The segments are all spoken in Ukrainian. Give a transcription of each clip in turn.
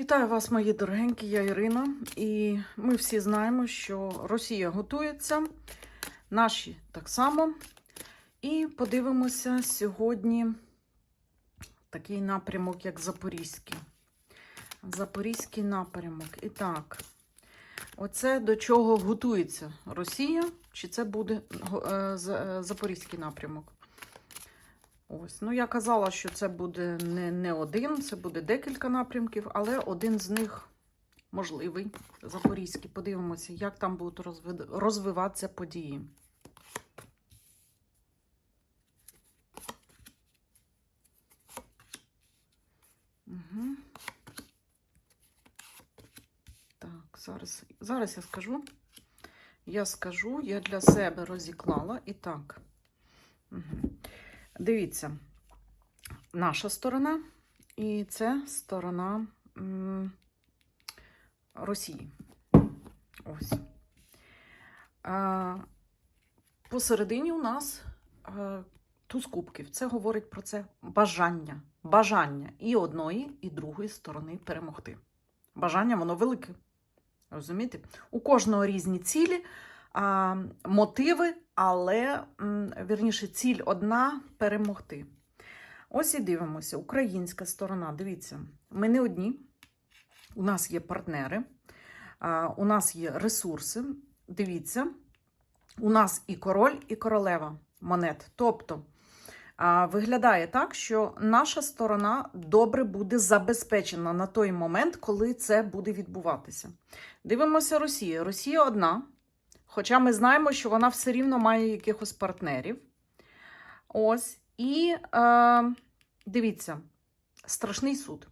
Вітаю вас, мої дорогенькі, я Ірина. І ми всі знаємо, що Росія готується, наші так само. І подивимося сьогодні такий напрямок, як Запорізький. Запорізький напрямок. І так, оце до чого готується Росія, чи це буде е, Запорізький напрямок? Ось, ну я казала, що це буде не, не один, це буде декілька напрямків, але один з них можливий. Запорізький. Подивимося, як там будуть розви- розвиватися події. Угу. Так, зараз, зараз я скажу. Я скажу, я для себе розіклала. І так. Угу. Дивіться, наша сторона, і це сторона м, Росії. Ось. А, посередині у нас а, туз кубків. Це говорить про це бажання. Бажання і одної, і другої сторони перемогти. Бажання воно велике. Розумієте? У кожного різні цілі, а, мотиви, але вірніше, ціль одна перемогти. Ось і дивимося, українська сторона. Дивіться, ми не одні. У нас є партнери, а, у нас є ресурси. Дивіться, у нас і король, і королева монет. Тобто виглядає так, що наша сторона добре буде забезпечена на той момент, коли це буде відбуватися. Дивимося Росія. Росія одна. Хоча ми знаємо, що вона все рівно має якихось партнерів. Ось. І е, дивіться, страшний суд.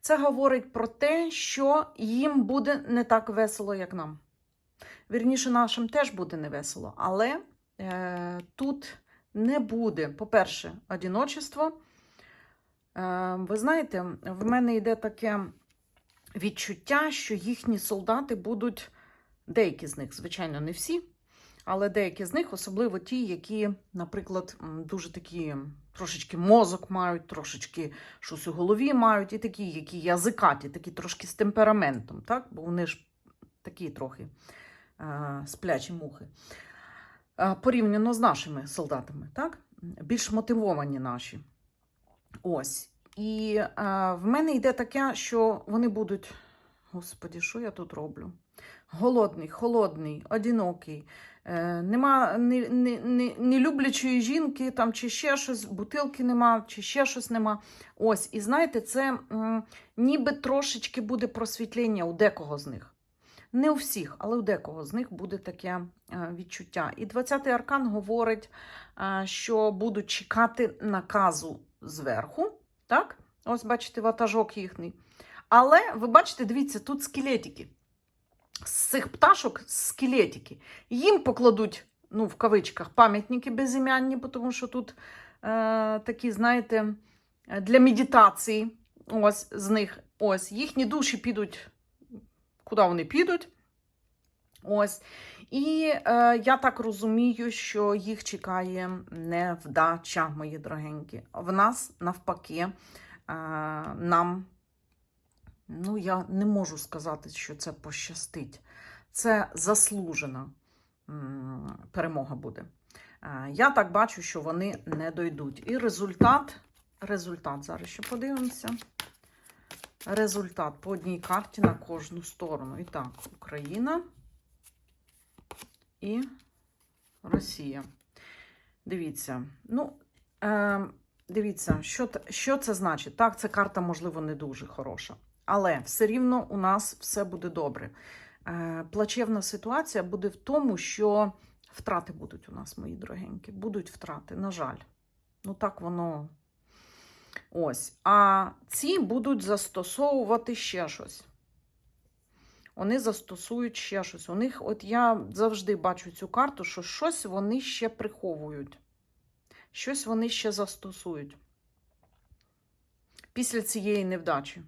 Це говорить про те, що їм буде не так весело, як нам. Вірніше, нашим теж буде не весело. Але е, тут не буде, по-перше, одіночество. Е, ви знаєте, в мене йде таке відчуття, що їхні солдати будуть. Деякі з них, звичайно, не всі, але деякі з них, особливо ті, які, наприклад, дуже такі трошечки мозок мають, трошечки щось у голові мають, і такі, які язикаті, такі трошки з темпераментом, так? бо вони ж такі трохи е, сплячі мухи. Е, порівняно з нашими солдатами, так? більш мотивовані наші. Ось. І е, в мене йде таке, що вони будуть. Господі, що я тут роблю? Голодний, холодний, одинокий, е, нема не, не, не, не люблячої жінки, там, чи ще щось, бутилки нема, чи ще щось нема. Ось, і знаєте, це м, ніби трошечки буде просвітлення у декого з них. Не у всіх, але у декого з них буде таке е, відчуття. І 20-й аркан говорить, е, що будуть чекати наказу зверху. Так? Ось, бачите, ватажок їхній. Але ви бачите, дивіться, тут скелетики. З цих пташок скелетики. Їм покладуть, ну, в кавичках, пам'ятники безім'янні, тому що тут е, такі, знаєте, для медитації. Ось з них. Ось їхні душі підуть, куди вони підуть. Ось. І е, я так розумію, що їх чекає невдача, мої дорогенькі. В нас навпаки, е, нам. Ну, я не можу сказати, що це пощастить. Це заслужена перемога буде. Е, Я так бачу, що вони не дойдуть. І результат, результат, зараз ще подивимося. Результат по одній карті на кожну сторону. І так, Україна і Росія. Дивіться. Ну, е, дивіться, що, що це значить? Так, ця карта, можливо, не дуже хороша. Але все рівно у нас все буде добре. Е, плачевна ситуація буде в тому, що втрати будуть у нас, мої дорогенькі. Будуть втрати, на жаль. Ну так воно. Ось. А ці будуть застосовувати ще щось. Вони застосують ще щось. У них, от я завжди бачу цю карту, що щось вони ще приховують. Щось вони ще застосують. Після цієї невдачі.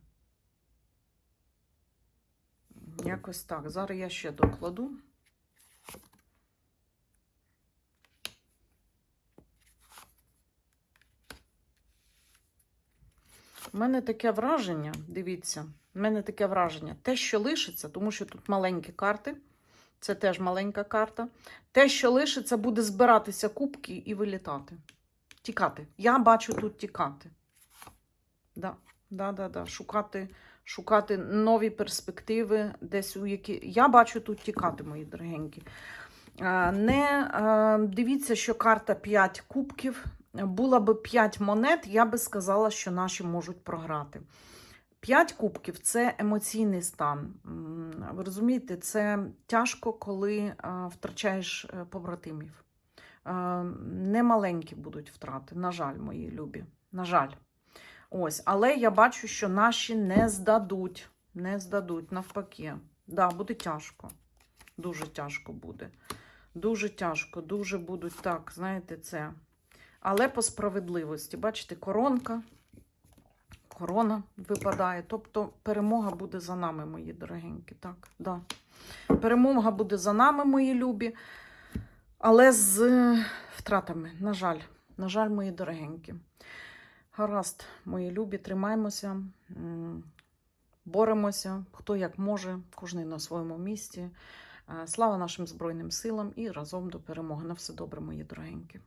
Якось так. Зараз я ще докладу. У мене таке враження, дивіться, У мене таке враження. Те, що лишиться, тому що тут маленькі карти, це теж маленька карта. Те, що лишиться, буде збиратися кубки і вилітати. Тікати. Я бачу тут тікати. Да, да, да, да. Шукати, шукати нові перспективи, десь у які. Я бачу тут тікати, мої дорогенькі. Не дивіться, що карта 5 кубків. Була би 5 монет, я би сказала, що наші можуть програти. 5 кубків це емоційний стан. Ви розумієте, це тяжко, коли втрачаєш е, побратимів. Е, Немаленькі будуть втрати, на жаль, мої любі. На жаль. Ось, але я бачу, що наші не здадуть. Не здадуть, навпаки. Да, буде тяжко. Дуже тяжко буде. Дуже тяжко, дуже будуть так, знаєте, це. Але по справедливості, бачите, коронка, корона випадає. Тобто перемога буде за нами, мої дорогенькі. Так, да. Перемога буде за нами, мої любі. Але з втратами, на жаль, на жаль, мої дорогенькі. Гаразд, мої любі, тримаємося, боремося, хто як може, кожен на своєму місці. Е, Слава нашим Збройним силам і разом до перемоги. На все добре, мої дорогенькі.